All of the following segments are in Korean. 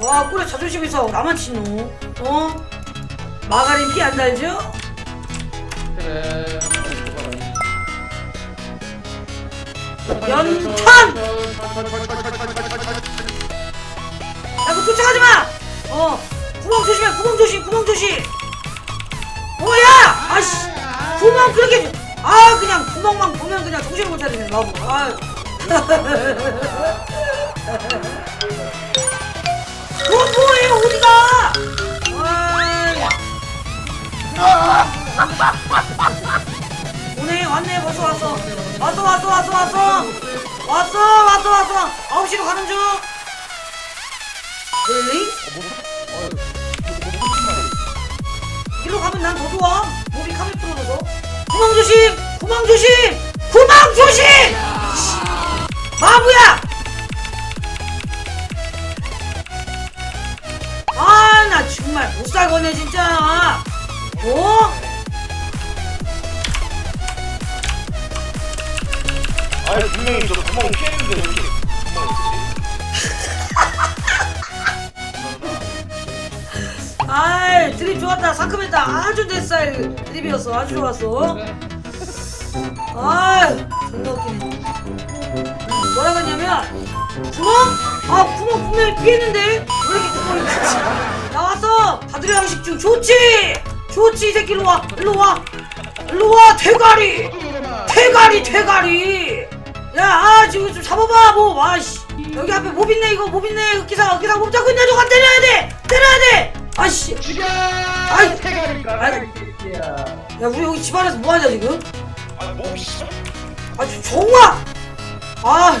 와 꿀에 자존심 있어 나만 치노 어? 마가린 피 안 달죠? 연탄! 야, 그 쫓아가지 마! 어, 구멍 조심해, 구멍 조심, 구멍 조심! 뭐야! 아씨! 구멍 그렇게, 아, 그냥 구멍만 보면 그냥 정신을 못 차리네, 나보. 아 어, 뭐예요, 어디가! 오네, 왔네, 벌써 왔어. 왔어, 왔어, 왔어, 왔어! 왔어, 왔어, 왔어! 9시로 가는 중! really? 이리로 가면 난 더 좋아. 몸이 카메 틀어져서. 구멍 조심! 구멍 조심! 구멍 조심! 바보야! 못 살거네, 진짜. 어? 아니 분명히 저 구멍 피했는데 왜 이렇게 구멍이 있지? 아이, 드립 좋았다. 상큼했다. 아주 내 스타일 드립이었어. 아주 좋았어. 아이, 존나 웃기네. 뭐라고 했냐면, 구멍? 아, 구멍 분명히 피했는데? 왜 이렇게 구멍이 크지? 나왔어! 다들 양식 중 좋지! 좋지, 이 새끼 일로 와! 일로 와! 일로 와! 대가리! 대가리, 대가리! 야, 아, 지금 좀 잡아봐, 뭐, 와, 씨. 여기 앞에 몹 있네, 이거, 몹 있네. 기사, 기사 몹 잡고 있네. 저가 때려야 돼! 때려야 돼! 아 씨. 죽여! 아이. 태가리 아이. 야, 우리 여기 집 안에서 뭐 하냐, 지금? 아 뭐 씨. 아, 저 정화! 아,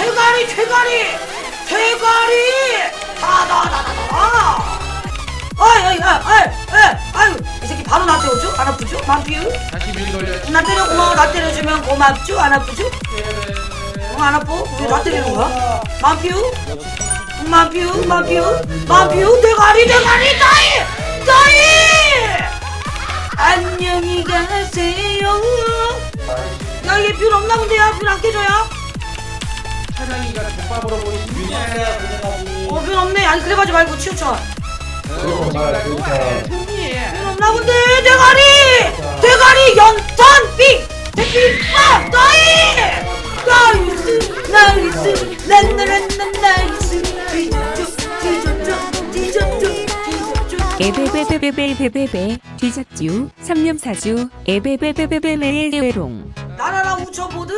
대가리 대가리 대가리 다다다다다 아이 아이 아이 아이 아이 이 새끼 바로 나 때려줘? 안 아프죠? 만피우? 다시 밀 걸려. 나 때려 고마워 나 때려주면 고맙죠? 안 아프죠? 어, 안 아파? 왜나 때리는 거야? 만피우? 만피우 만피우 만피우 대가리 대가리 너희 너희 안녕히 가세요 야 이게 뷰 없나 본데야 뷰안 깨져야? 차장이가 족밥으로 보이시네. 어, 뷰 없네. 아니, 그래가지 말고 치우쳐. 정말. 뷰 없나 본데, 대가리! 대가리, 연탄, 빙! 대빙빵! 너희! 나이스, 나이스, 나이스. 뒤졌죠, 뒤졌죠, 뒤졌죠, 뒤졌죠. 에베베베베베베베 뒤졌쥬 삼념사주 에베베베베베메롱 나라라 우쳐보드!